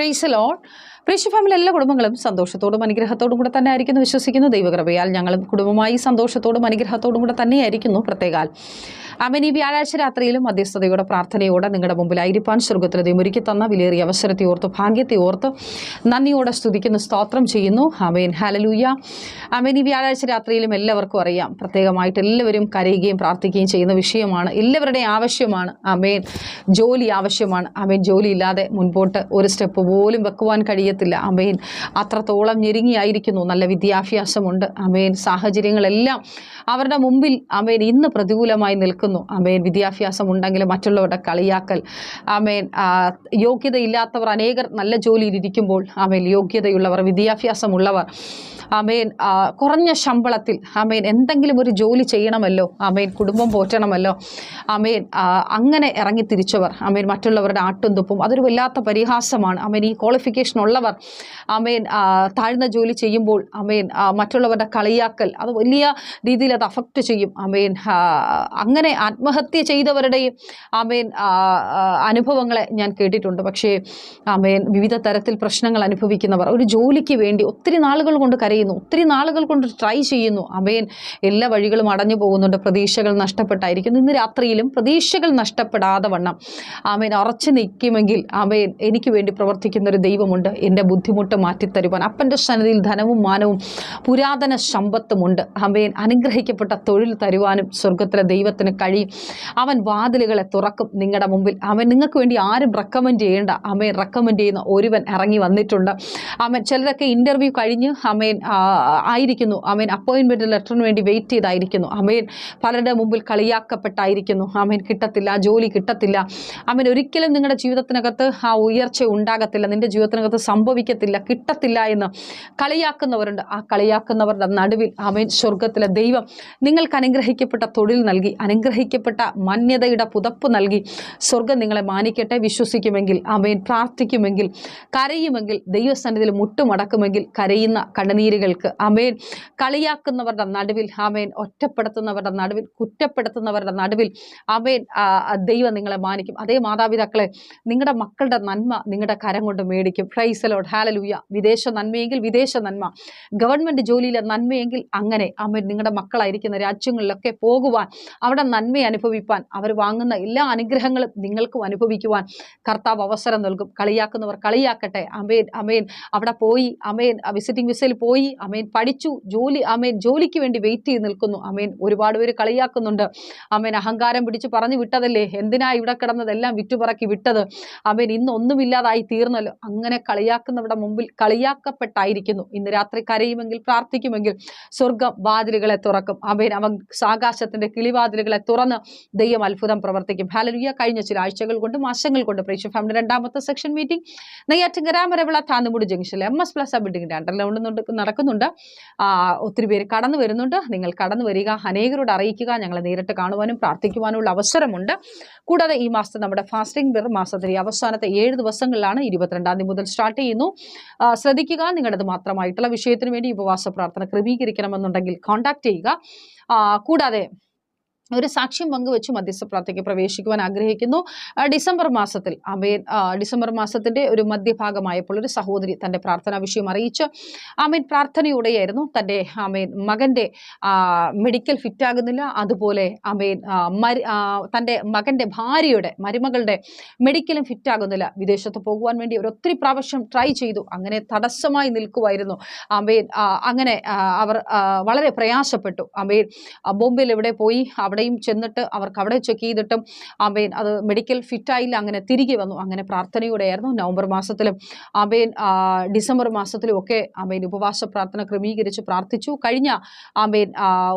Price loan family എല്ലാ കുടുംബങ്ങളും സന്തോഷത്തോടും അനുഗ്രഹത്തോടും കൂടെ തന്നെ ആയിരിക്കുന്നു. വിശ്വസിക്കുന്നു. ദൈവകൃപയാൽ ഞങ്ങളും കുടുംബമായി സന്തോഷത്തോടും അനുഗ്രഹത്തോടും കൂടെ തന്നെയായിരിക്കുന്നു പ്രത്യേകാൽ അമൻ ഈ വ്യാഴാഴ്ച രാത്രിയിലും മധ്യസ്ഥതയോടെ പ്രാർത്ഥനയോടെ നിങ്ങളുടെ മുമ്പിലായിരിക്കാൻ സ്വർഗത്തിൽ ദൈവമൊരുക്കി തന്ന വിലയേറിയ അവസരത്തെ ഓർത്ത് ഭാഗ്യത്തെ ഓർത്ത് നന്ദിയോടെ സ്തുതിക്കുന്ന സ്തോത്രം ചെയ്യുന്നു. അമേൻ ഹലലൂയ അമേൻ ഈ വ്യാഴാഴ്ച രാത്രിയിലും എല്ലാവർക്കും അറിയാം. പ്രത്യേകമായിട്ട് എല്ലാവരും കരയുകയും പ്രാർത്ഥിക്കുകയും ചെയ്യുന്ന വിഷയമാണ്. എല്ലാവരുടെയും ആവശ്യമാണ്. അമേൻ ജോലി ആവശ്യമാണ്. അമേൻ ജോലി ഇല്ലാതെ മുൻപോട്ട് ഒരു സ്റ്റെപ്പ് പോലും വെക്കുവാൻ കഴിയത്തില്ല. അമേൻ അത്രത്തോളം ഞെരുങ്ങിയായിരിക്കുന്നു. നല്ല വിദ്യാഭ്യാസമുണ്ട്. അമേൻ സാഹചര്യങ്ങളെല്ലാം അവരുടെ മുമ്പിൽ അമേൻ ഇന്ന് പ്രതികൂലമായി നിൽക്കുന്നു. അമേൻ വിദ്യാഭ്യാസം ഉണ്ടെങ്കിൽ മറ്റുള്ളവരുടെ കളിയാക്കൽ. യോഗ്യത യോഗ്യതയില്ലാത്തവർ അനേകർ നല്ല ജോലിയിൽ ഇരിക്കുമ്പോൾ അമേൻ യോഗ്യതയുള്ളവർ വിദ്യാഭ്യാസമുള്ളവർ അമേൻ ആ, കുറഞ്ഞ ശമ്പളത്തിൽ അമേൻ എന്തെങ്കിലും ഒരു ജോലി ചെയ്യണമല്ലോ അമേൻ കുടുംബം പോറ്റണമല്ലോ അമേൻ ആ, അങ്ങനെ ഇറങ്ങി തിരിച്ചവർ അമേൻ മറ്റുള്ളവരുടെ ആട്ടും തുപ്പും അതൊരു വല്ലാത്ത പരിഹാസമാണ്. അമേൻ ഈ ക്വാളിഫിക്കേഷൻ ഉള്ളവർ അമേൻ ആ, താഴ്ന്ന ജോലി ചെയ്യുമ്പോൾ അമേൻ ആ, മറ്റുള്ളവരുടെ കളിയാക്കൽ അത് വലിയ രീതിയിൽ അത് അഫക്റ്റ് ചെയ്യും. അമേൻ ആ, അങ്ങനെ ആത്മഹത്യ ചെയ്തവരുടെയും അമേൻ ആ, ആ, അനുഭവങ്ങളെ ഞാൻ കേട്ടിട്ടുണ്ട്. പക്ഷേ അമേൻ വിവിധ തരത്തിൽ പ്രശ്നങ്ങൾ അനുഭവിക്കുന്നവർ ഒരു ജോലിക്ക് വേണ്ടി ഒത്തിരി നാളുകൾ കൊണ്ട് കരയുന്നു ഒത്തിരി നാളുകൾ കൊണ്ട് ട്രൈ ചെയ്യുന്നു. അമേൻ എല്ലാ വഴികളും അടഞ്ഞു പോകുന്നുണ്ട്. പ്രതീക്ഷകൾ നഷ്ടപ്പെട്ടായിരിക്കുന്നു. ഇന്ന് രാത്രിയിലും പ്രതീക്ഷകൾ നഷ്ടപ്പെടാതെ വണ്ണം. ആമേൻ ഉറച്ചു നിൽക്കുമെങ്കിൽ ആമേൻ എനിക്ക് വേണ്ടി പ്രവർത്തിക്കുന്ന ഒരു ദൈവമുണ്ട്. എന്റെ ബുദ്ധിമുട്ട് മാറ്റിത്തരുവാൻ. അപ്പന്റെ സന്നിധിയിൽ ധനവും മാനവും പുരാതന സമ്പത്തുമുണ്ട്. ആമേൻ അനുഗ്രഹിക്കപ്പെട്ട തൊഴിൽ തരുവാനും സ്വർഗത്തിലെ ദൈവത്തിന് കഴിയും അവൻ വാതിലുകളെ തുറക്കും. നിങ്ങളുടെ മുമ്പിൽ അവൻ നിങ്ങൾക്ക് വേണ്ടി ആരും റെക്കമെൻഡ് ചെയ്യേണ്ട. അമ്മയെ റെക്കമെൻഡ് ചെയ്യുന്ന ഒരുവൻ ഇറങ്ങി വന്നിട്ടുണ്ട്. അമ്മ ചിലരൊക്കെ ഇന്റർവ്യൂ കഴിഞ്ഞ് അമ്മയൻ ആയിരിക്കുന്നു. അമ്മയൻ അപ്പോയിൻമെന്റ് ലെറ്ററിന് വേണ്ടി വെയിറ്റ് ചെയ്തായിരിക്കുന്നു. അമ്മയൻ പലരുടെ മുമ്പിൽ കളിയാക്കപ്പെട്ടായിരിക്കുന്നു. അമ്മയൻ കിട്ടത്തില്ല ജോലി കിട്ടത്തില്ല. അമ്മൻ ഒരിക്കലും നിങ്ങളുടെ ജീവിതത്തിനകത്ത് ആ ഉയർച്ച ഉണ്ടാകത്തില്ല. നിന്റെ ജീവിതത്തിനകത്ത് സംഭവിക്കത്തില്ല കിട്ടത്തില്ല എന്ന് കളിയാക്കുന്നവരുണ്ട്. ആ കളിയാക്കുന്നവരുടെ നടുവിൽ അമ്മയൻ സ്വർഗത്തിലെ ദൈവം നിങ്ങൾക്ക് അനുഗ്രഹിക്കപ്പെട്ട തൊഴിൽ നൽകി അനുഗ്രഹിക്കപ്പെട്ട മാന്യതയുടെ പുതപ്പ് നൽകി. സ്വർഗം നിങ്ങളെ മാനിക്കട്ടെ വിശ്വസിക്കുമെങ്കിൽ അമേൻ പ്രാർത്ഥിക്കുമെങ്കിൽ കരയുമെങ്കിൽ ദൈവസന്നിധിയിൽ മുട്ടുമടക്കുമെങ്കിൽ കരയുന്ന കണ്ണുനീരുകൾക്ക് അമേൻ കളിയാക്കുന്നവരുടെ നടുവിൽ അമേൻ ഒറ്റപ്പെടുത്തുന്നവരുടെ നടുവിൽ കുറ്റപ്പെടുത്തുന്നവരുടെ നടുവിൽ അമേൻ ദൈവം നിങ്ങളെ മാനിക്കും. അതേ മാതാപിതാക്കളെ നിങ്ങളുടെ മക്കളുടെ നന്മ നിങ്ങളുടെ കരം കൊണ്ട് മേടിക്കും. ഫ്രൈസലോട് ഹാലലൂയ വിദേശ നന്മയെങ്കിൽ വിദേശ നന്മ. ഗവൺമെന്റ് ജോലിയിലെ നന്മയെങ്കിൽ അങ്ങനെ അമേൻ നിങ്ങളുടെ മക്കളായിരിക്കുന്ന രാജ്യങ്ങളിലൊക്കെ പോകുവാൻ അവിടെ നന്മ അനുഭവിപ്പാൻ അവർ വാങ്ങുന്ന എല്ലാ അനുഗ്രഹങ്ങളും നിങ്ങൾക്കും അനുഭവിക്കുവാൻ കർത്താവ് അവസരം നൽകും. കളിയാക്കുന്നവർ കളിയാക്കട്ടെ. അമേൻ അമേൻ അവിടെ പോയി അമേൻ വിസിറ്റിംഗ് വിസയിൽ പോയി അമേൻ പഠിച്ചു ജോലി അമേൻ ജോലിക്ക് വേണ്ടി വെയിറ്റ് ചെയ്ത് നിൽക്കുന്നു അമേൻ ഒരുപാട് പേര് കളിയാക്കുന്നുണ്ട്. അമേൻ അഹങ്കാരം പിടിച്ച് പറഞ്ഞു വിട്ടതല്ലേ? എന്തിനാ ഇവിടെ കിടന്നതെല്ലാം വിറ്റുപറക്കി വിട്ടത്? അമേൻ ഇന്ന് ഒന്നുമില്ലാതായി തീർന്നല്ലോ. അങ്ങനെ കളിയാക്കുന്നവരുടെ മുമ്പിൽ കളിയാക്കപ്പെട്ടായിരിക്കുന്നു. ഇന്ന് രാത്രി കരയുമെങ്കിൽ പ്രാർത്ഥിക്കുമെങ്കിൽ സ്വർഗം വാതിലുകളെ തുറക്കും. അമേൻ അവൻ ആകാശത്തിന്റെ കിളിവാതിലുകളെ തുറന്ന് ദൈവം അത്ഭുതം പ്രവർത്തിക്കും. ഹാലലുയ കഴിഞ്ഞ ചില ആഴ്ചകൾ കൊണ്ട് മാസങ്ങൾ കൊണ്ട് പ്രേക്ഷ ഫാമിലി രണ്ടാമത്തെ സെക്ഷൻ മീറ്റിംഗ് നെയ്യാറ്റിങ്കര മരവിള താന്നുമുടി ജംഗ്ഷനിൽ എം എസ് പ്ലസ് ബിൽഡിംഗിന്റെ അണ്ടർലൗണ്ട് നടക്കുന്നുണ്ട്. ഒത്തിരി പേര് കടന്നു വരുന്നുണ്ട്. നിങ്ങൾ കടന്നു വരിക അനേകരോട് അറിയിക്കുക ഞങ്ങളെ നേരിട്ട് കാണുവാനും പ്രാർത്ഥിക്കുവാനുമുള്ള അവസരമുണ്ട്. കൂടാതെ ഈ മാസത്തെ നമ്മുടെ ഫാസ്റ്റിംഗ് ബിർ മാസത്തിലെ അവസാനത്തെ ഏഴ് ദിവസങ്ങളിലാണ് ഇരുപത്തിരണ്ടാം തീയതി മുതൽ സ്റ്റാർട്ട് ചെയ്യുന്നു. ശ്രദ്ധിക്കുക നിങ്ങളുടേത് മാത്രമായിട്ടുള്ള വിഷയത്തിന് വേണ്ടി ഉപവാസ പ്രാർത്ഥന ക്രമീകരിക്കണമെന്നുണ്ടെങ്കിൽ കോൺടാക്ട് ചെയ്യുക. കൂടാതെ ഒരു സാക്ഷ്യം പങ്കുവെച്ച് മധ്യസ്ഥ പ്രാർത്ഥിക്ക് പ്രവേശിക്കുവാൻ ആഗ്രഹിക്കുന്നു. ഡിസംബർ മാസത്തിൽ അമേൻ ഡിസംബർ മാസത്തിന്റെ ഒരു മധ്യഭാഗമായപ്പോൾ ഒരു സഹോദരി തന്റെ പ്രാർത്ഥനാ വിഷയം അറിയിച്ച് ആമേൻ പ്രാർത്ഥനയോടെയായിരുന്നു തന്റെ ആമേൻ മകന്റെ മെഡിക്കൽ ഫിറ്റ് ആകുന്നില്ല അതുപോലെ ആമേൻ തന്റെ മകന്റെ ഭാര്യയുടെ മരുമകളുടെ മെഡിക്കലും ഫിറ്റ് ആകുന്നില്ല വിദേശത്ത് പോകുവാൻ വേണ്ടി അവർ ഒത്തിരി പ്രാവശ്യം ട്രൈ ചെയ്തു. അങ്ങനെ തടസ്സമായി നിൽക്കുമായിരുന്നു ആമേൻ അങ്ങനെ അവർ വളരെ പ്രയാസപ്പെട്ടു. ആമേൻ ആ, ബോംബെയിൽ എവിടെ പോയി? അവിടെയും ചെന്നിട്ട് അവർക്ക് അവിടെ ചെക്ക് ചെയ്തിട്ടും അമേൻ അത് മെഡിക്കൽ ഫിറ്റായില്ല അങ്ങനെ തിരികെ വന്നു. അങ്ങനെ പ്രാർത്ഥനയോടെയായിരുന്നു നവംബർ മാസത്തിലും അമേൻ ഡിസംബർ മാസത്തിലും ഒക്കെ അമേൻ ഉപവാസ പ്രാർത്ഥന ക്രമീകരിച്ച് പ്രാർത്ഥിച്ചു. കഴിഞ്ഞ അമേൻ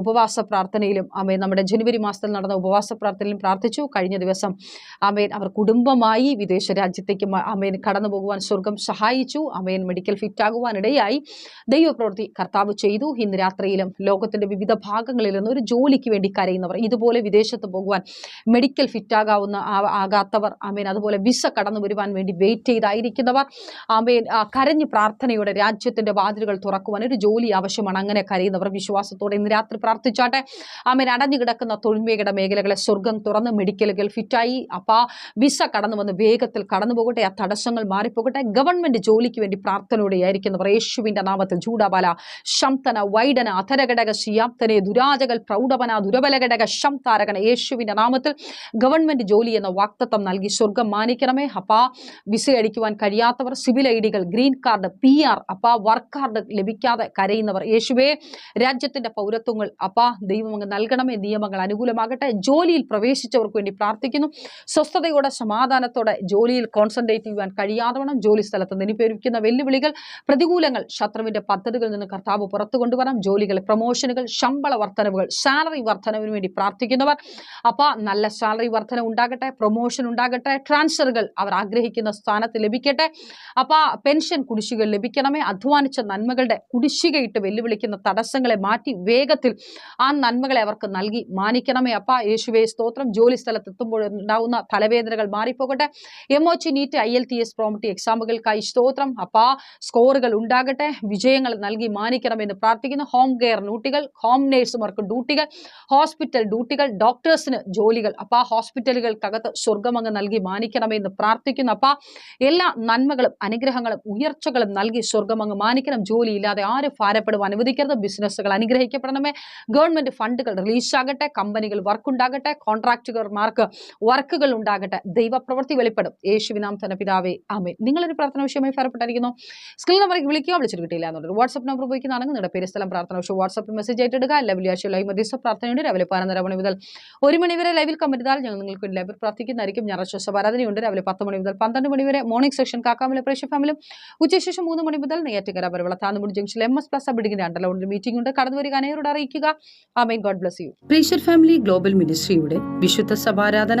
ഉപവാസ പ്രാർത്ഥനയിലും അമേൻ നമ്മുടെ ജനുവരി മാസത്തിൽ നടന്ന ഉപവാസ പ്രാർത്ഥനയിലും പ്രാർത്ഥിച്ചു. കഴിഞ്ഞ ദിവസം ആമേൻ അവർ കുടുംബമായി വിദേശ രാജ്യത്തേക്ക് ആമേൻ കടന്നു പോകുവാൻ സ്വർഗം സഹായിച്ചു. അമേൻ മെഡിക്കൽ ഫിറ്റ് ആകുവാനിടയായി. ദൈവപ്രവൃത്തി കർത്താവ് ചെയ്തു. ഇന്ന് രാത്രിയിലും ലോകത്തിന്റെ വിവിധ ഭാഗങ്ങളിൽ നിന്ന് ഒരു ജോലിക്ക് വേണ്ടി കരയുന്നവർ ഇതുപോലെ വിദേശത്ത് പോകുവാൻ മെഡിക്കൽ ഫിറ്റാകാവുന്ന ആകാത്തവർ ആമേൻ അതുപോലെ വിസ കടന്നു വരുവാൻ വേണ്ടി വെയിറ്റ് ചെയ്തായിരിക്കുന്നവർ ആമേൻ കരഞ്ഞ് പ്രാർത്ഥനയോടെ രാജ്യത്തിന്റെ വാതിലുകൾ തുറക്കുവാൻ ഒരു ജോലി ആവശ്യമാണ്. അങ്ങനെ കരയുന്നവർ വിശ്വാസത്തോടെ ഇന്ന് രാത്രി പ്രാർത്ഥിച്ചാട്ടെ. ആമേൻ അടഞ്ഞു കിടക്കുന്ന തൊഴിൽമേഖല മേഖലകളെ സ്വർഗം തുറന്ന് മെഡിക്കലുകൾ ഫിറ്റായി അപ്പാ വിസ കടന്നു വന്ന് വേഗത്തിൽ കടന്നു പോകട്ടെ ആ തടസ്സങ്ങൾ മാറിപ്പോകട്ടെ. ഗവൺമെന്റ് ജോലിക്ക് വേണ്ടി പ്രാർത്ഥനയോടെ ആയിരിക്കുന്നവർ യേശുവിന്റെ നാമത്തിൽ ചൂടാബാല ശംതന വൈഡന അധരഘടക ശിയാപ്തനെ ദുരാജകൾ പ്രൗഢവന ദുരബലഘടക ശംതാരകന യേശുവിന്റെ നാമത്തിൽ ഗവൺമെന്റ് ജോലി എന്ന വാക്തത്വം നൽകി. സ്വർഗം മാനിക്കണമേ അപ്പാ. വിസ അടിക്കുവാൻ കഴിയാത്തവർ സിവിൽ ഐ ഡികൾ ഗ്രീൻ കാർഡ് പി ആർ അപ്പാ. വർക്ക് കാർഡ് ലഭിക്കാതെ കരയുന്നവർ. യേശുവേ രാജ്യത്തിന്റെ പൗരത്വങ്ങൾ അപ്പാ ദൈവം അങ്ങ് നൽകണമേ നിയമങ്ങൾ അനുകൂലമാകട്ടെ. ജോലിയിൽ പ്രവേശിച്ചവർക്ക് വേണ്ടി പ്രാർത്ഥിക്കുന്നു. സ്വസ്ഥതയോടെ സമാധാനത്തോടെ ജോലിയിൽ കോൺസെൻട്രേറ്റ് ചെയ്യുവാൻ കഴിയാതവണ്ണം ജോലി സ്ഥലത്ത് നിനിപ്പേരിക്കുന്ന വെല്ലുവിളികൾ പ്രതികൂലങ്ങൾ ശത്രുവിന്റെ പദ്ധതികളിൽ നിന്ന് കർത്താവ് പുറത്തു കൊണ്ടുവരാം ജോലികൾ പ്രൊമോഷനുകൾ ശമ്പള വർധനവുകൾ സാലറി വർധനവിന് വേണ്ടി പ്രാർത്ഥിക്കുന്നവർ. അപ്പ നല്ല സാലറി വർധന ഉണ്ടാകട്ടെ പ്രൊമോഷൻ ഉണ്ടാകട്ടെ ട്രാൻസ്ഫറുകൾ അവർ ആഗ്രഹിക്കുന്ന സ്ഥാനത്ത് ലഭിക്കട്ടെ. അപ്പ പെൻഷൻ കുടിശ്ശിക ലഭിക്കണമേ. അധ്വാനിച്ച നന്മകളുടെ കുടിശ്ശികയിട്ട് വെല്ലുവിളിക്കുന്ന തടസ്സങ്ങളെ മാറ്റി വേഗത്തിൽ ആ നന്മകളെ അവർക്ക് നൽകി മാനിക്കണമേ. അപ്പ യേശുവേ സ്തോത്രം. ജോലി സ്ഥലത്ത് എത്തുമ്പോൾ ഉണ്ടാവുന്ന തലവേദനകൾ മാറിപ്പോകട്ടെ. എം ഒ ചി NEET I L T S prometric എക്സാമുകൾക്കായി സ്തോത്രം. അപ്പ സ്കോറുകൾ ഉണ്ടാകട്ടെ. വിജയങ്ങൾ നൽകി മാനിക്കണമെന്ന് പ്രാർത്ഥിക്കുന്നു. ഹോം കെയർ ഡ്യൂട്ടികൾ ഹോം നേഴ്സുമാർക്ക് ഡ്യൂട്ടികൾ ഹോസ്പിറ്റൽ ഡ്യൂട്ടികൾ ഡോക്ടേഴ്സിന് ജോലികൾ. അപ്പാ ഹോസ്പിറ്റലുകൾക്കകത്ത് സ്വർഗമങ്ങ് നൽകി മാനിക്കണമെന്ന് പ്രാർത്ഥിക്കുന്നു. അപ്പം എല്ലാ നന്മകളും അനുഗ്രഹങ്ങളും ഉയർച്ചകളും നൽകി സ്വർഗമങ്ങ് മാനിക്കണം. ജോലിയില്ലാതെ ആരും ഭാരപ്പെടും അനുവദിക്കരുത്. ബിസിനസ്സുകൾ അനുഗ്രഹിക്കപ്പെടണമേ. ഗവൺമെന്റ് ഫണ്ടുകൾ റിലീസാകട്ടെ കമ്പനികൾ വർക്ക് ഉണ്ടാകട്ടെ കോൺട്രാക്റ്റുകാർക്ക് വർക്കുകൾ ഉണ്ടാകട്ടെ. ദൈവപ്രവൃത്തി വെളിപ്പെടും. യേശുവിനാം തന്നെ പിതാവേ ആമേ നിങ്ങളൊരു പ്രാർത്ഥന വിഷയമായി ഭാരപ്പെട്ടായിരിക്കുന്നു സ്കിൽ നമ്പറേക്ക് വിളിക്കുക. വിളിച്ചിട്ട് കിട്ടിയില്ല എന്നുള്ളത്. വാട്സ്ആപ്പ് നമ്പർ ഉപയോഗിക്കുന്നതാണെങ്കിൽ നിങ്ങളുടെ പേര് സ്ഥലം പ്രാർത്ഥന വിഷയം വാട്സ്ആപ്പിൽ മെസ്സേജ് ആയിട്ട് ഇടുക. വെള്ളിയാഴ്ച ലൈവ് മധ്യസ്ഥ പ്രാർത്ഥനയുണ്ട് രാവിലെ പതിനൊന്നര മണി മുതൽ ഒരു മണി വരെ ലൈവിൽ കമ്പനിതാൽ ഞങ്ങൾ നിങ്ങൾക്ക് ലൈവിൽ പ്രാർത്ഥിക്കുന്നതായിരിക്കും. ഞായറാഴ്ച ദിവസം ആരാധനയുണ്ട്. രാവിലെ പത്ത് മണി മുതൽ പന്ത്രണ്ട് മണി വരെ മോർണിംഗ് സെക്ഷൻ കാക്കാമല പ്രേക്ഷ ഫാമിലും ഉച്ചശേഷം മൂന്ന് മണി മുതൽ നെയ്യാറ്റിക്കര പരവള താന്നുമുടി ജംഗ്ഷനിൽ എം എസ് പ്ലസ് ബിഡിങ്ങിന്റെ അണ്ടലോണ്ട് മീറ്റിംഗ് ഉണ്ട്. കടന്നു വരിക അനേരോട് അറിയിക്കുക. ആമേൻ God bless you pressure family global മിനിസ്ട്രിയുടെ വിശുദ്ധ സഭാരാധന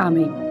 ആമേൻ